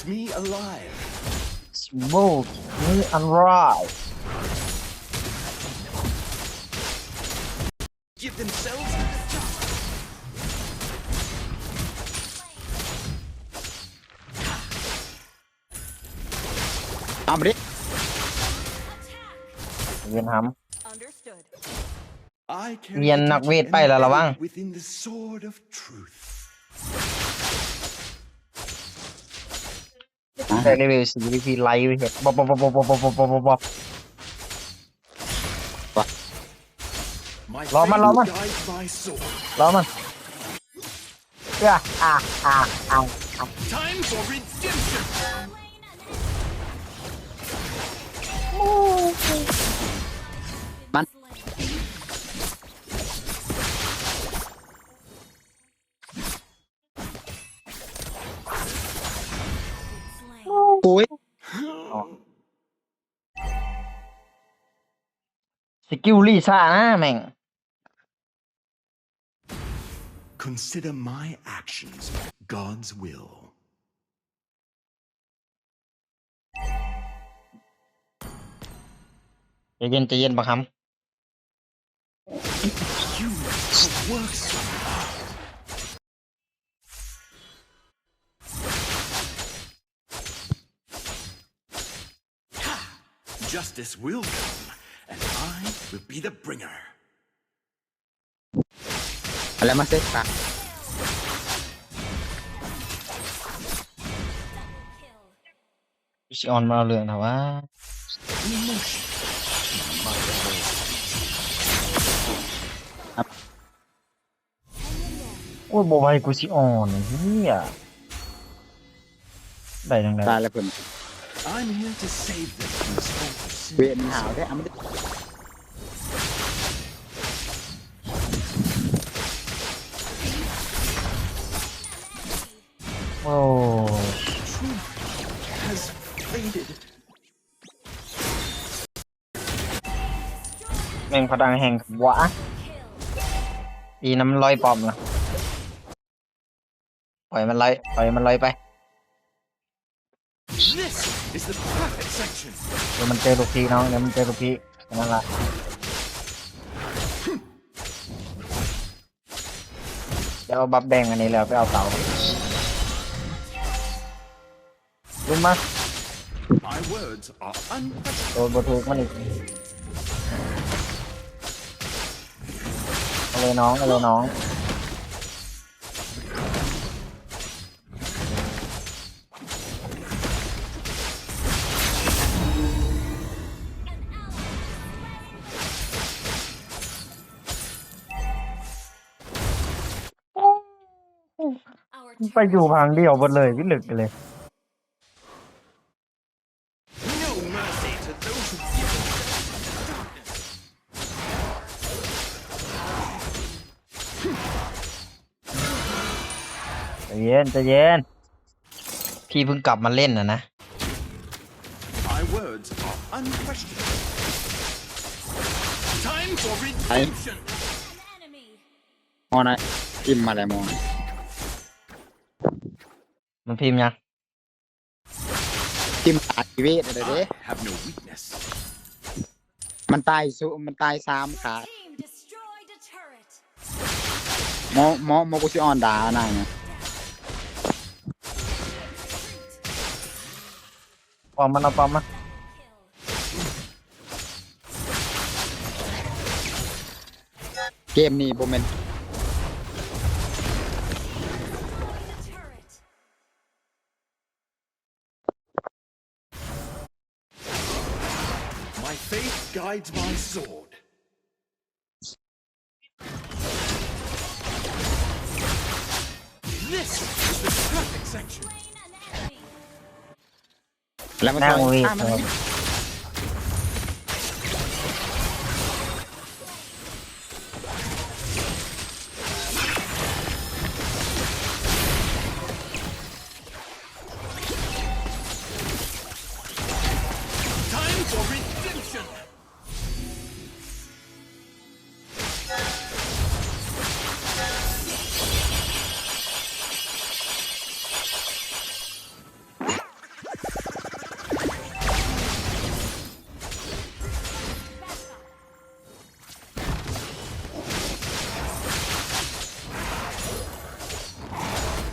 keeps me alive. Smoke me and rise. Give themselves a job. I'm ready. Viên hắm. Understood. I can. Viên nặc vịt bay là là băng. Within the sword of truth. ำได้เลเวลสี่วิธีไลท์ไปเห็ดบ๊อบบ๊อบบ๊อบบ๊อบบ๊อบบ๊อบบ๊อบบ๊อบ My Lama, faith lama. guides my sword. รอมันเอ้ยอะอะอะ สกิลลี่ซ่านะแม่ง Consider my actions God's will. ใจเย็นใจเย็นบังคับ You have worked so hard. Ha! Justice will come, And I will be the bringer. อะไรมาเซ็ตปะ ชิออนมาเอาเรื่องนะว่า Emotion. My evolved โอ้ยบไหวกูชิออนไอ้เฮียได้จังได ตายแล้วเพิ่น I'm here to save them from this awful เวียนหาวได้เอามาดิโอ้แม่งพดังแห่งวะอีน้ำลอยปอมนะปล่อยมันลอยปล่อยมันลอยไป เดี๋ยวมันเจอลูกพี่น้องเดี๋ยวมันเจอลูกพี่แค่นั่นละเดี๋ยวเอาบัฟแดงอันนี้แล้วไปเอาเตาลุมมา My words are unquestioned. โดนบทูกมันอีกเอาเลยน้องเอาเลยน้อง ไปอยู่พังเดียวหมดเลยวิลึกไปเลย No mercy to those who give themselves to darkness. ใจเย็นใจเย็น พี่เพิ่งกลับมาเล่นนะนะ My words are unquestioned. Time for redemption. an enemy. มอนะจิ้มมาแล้วมอ มันพิมพ์ยังจิ้มตายชีวิตเด้อเด้ I have no weakness. มันตายสุมันตายสามขา Team destroyed a turret. หมอหมอหมอกูสิออนดาหน่อยนะปลอมมันเอาปลอมมา Kill. เกมนี้บ่แม่น my sword. This is the section. Let me tell you.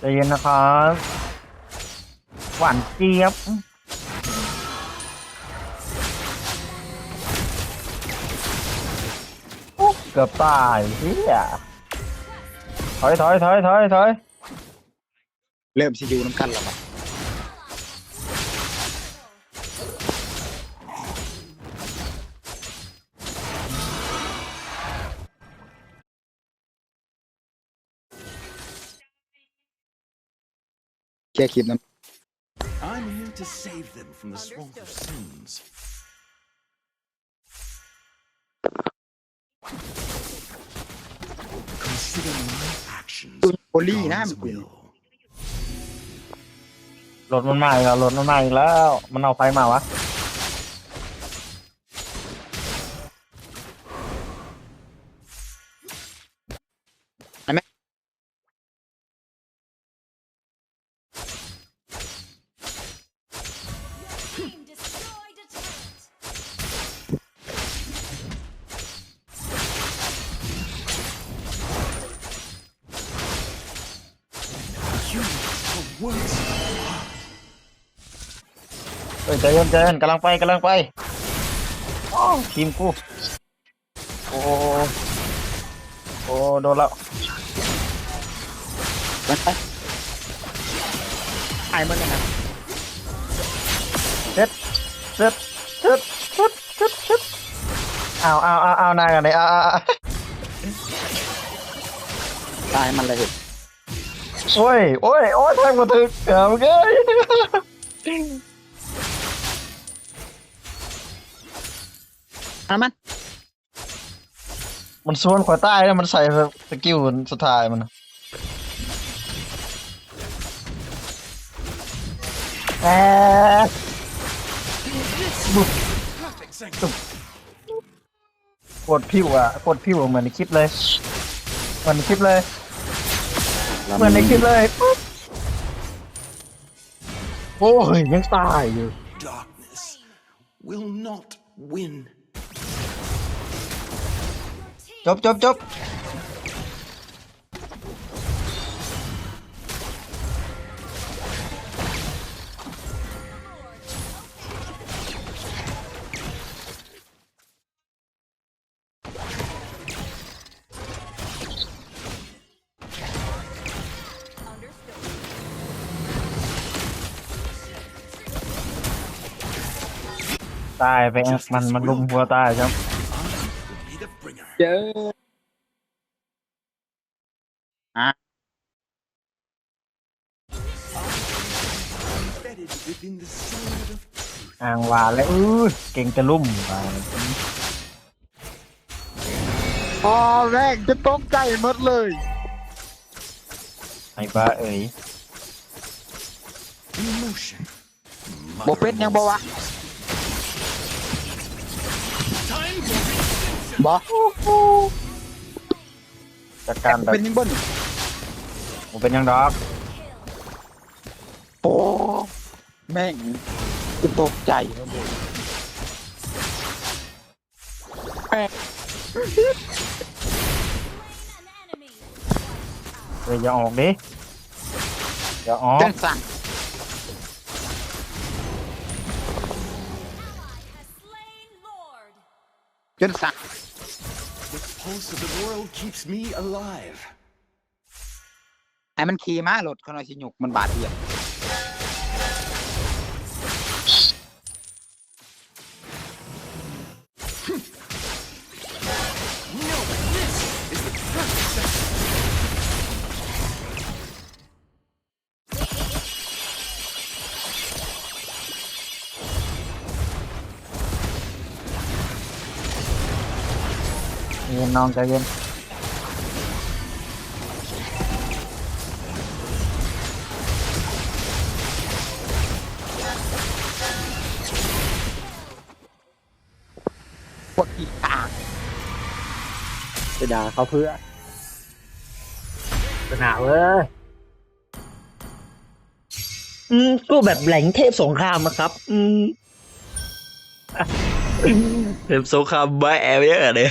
ใจเย็นนะครับหวานเจี๊ยบเกือบตายเฮียถอยถอยถอยถอยถอยเริ่มสิอยู่น้ำกันแล้วบั แค่คลิปนั้น I'm here to save them from the swamp of sins. Consider my actions โอลี่นะ God's มันคุณ will. รถมันมาอีกแล้วรถมันมาอีกแล้ว มันเอาไฟมาวะ เฮ้ยใจเย็นใจเย็นกำลังไปกำลังไปอ้าวทีมกูโอ้โอ้โดนแล้วมันไปไอ้มันนะเซ็ตเซ็ตเซ็ตเซ็ตเซ็ตเซ็ตเอาเอาเอาเอานายกันเลยเอาเอาเอาตายมันเลยเห็นโอ้ยโอ้ยโอ้ยแทงมาถึงเอาเอ้ย เอามันมันส่วนขวาใต้แล้วมันใส่สกิลสุดท้ายมันแอะ Perfect sanction. กดผิวอะกดผิวเหมือนในคลิปเลยเหมือนในคลิปเลย เหมือนในคลิปเลยปุ๊บโอ้ยยังตายอยู่ Darkness will not win. จบจบจบตายไป เจอ Embedded within the sword of truth. อ่างหวานเลยอื้อเก่งจะลุ่มไปพอแรกจะตกใจหมดเลย ไอ้บ้าเอ๋ย Emotion. บ่เป็นยังบ่วะ for บ่จัดการแบบเป็นยังบ่นผมเป็นยังดอกโอ้แม่งจะตกใจแม่ง An enemy. เฮ้ยอย่าออกดิอย่าออกจังสั่ง Has slain Lord. จนสั่ง The pulse of the world keeps me alive. ไอ้มันขี่ม้ารถเขาหน่อยสิหยุกมันบาดเจ็บ No, เย็นน้องใจเย็นพวกขี่อ่างไปด่าเขาเพื่อไปหนาเว้ยอืมก็แบบแหล่งเทพสงครามนะครับ อืม เทพสงครามบ้าแอบเยอะเลย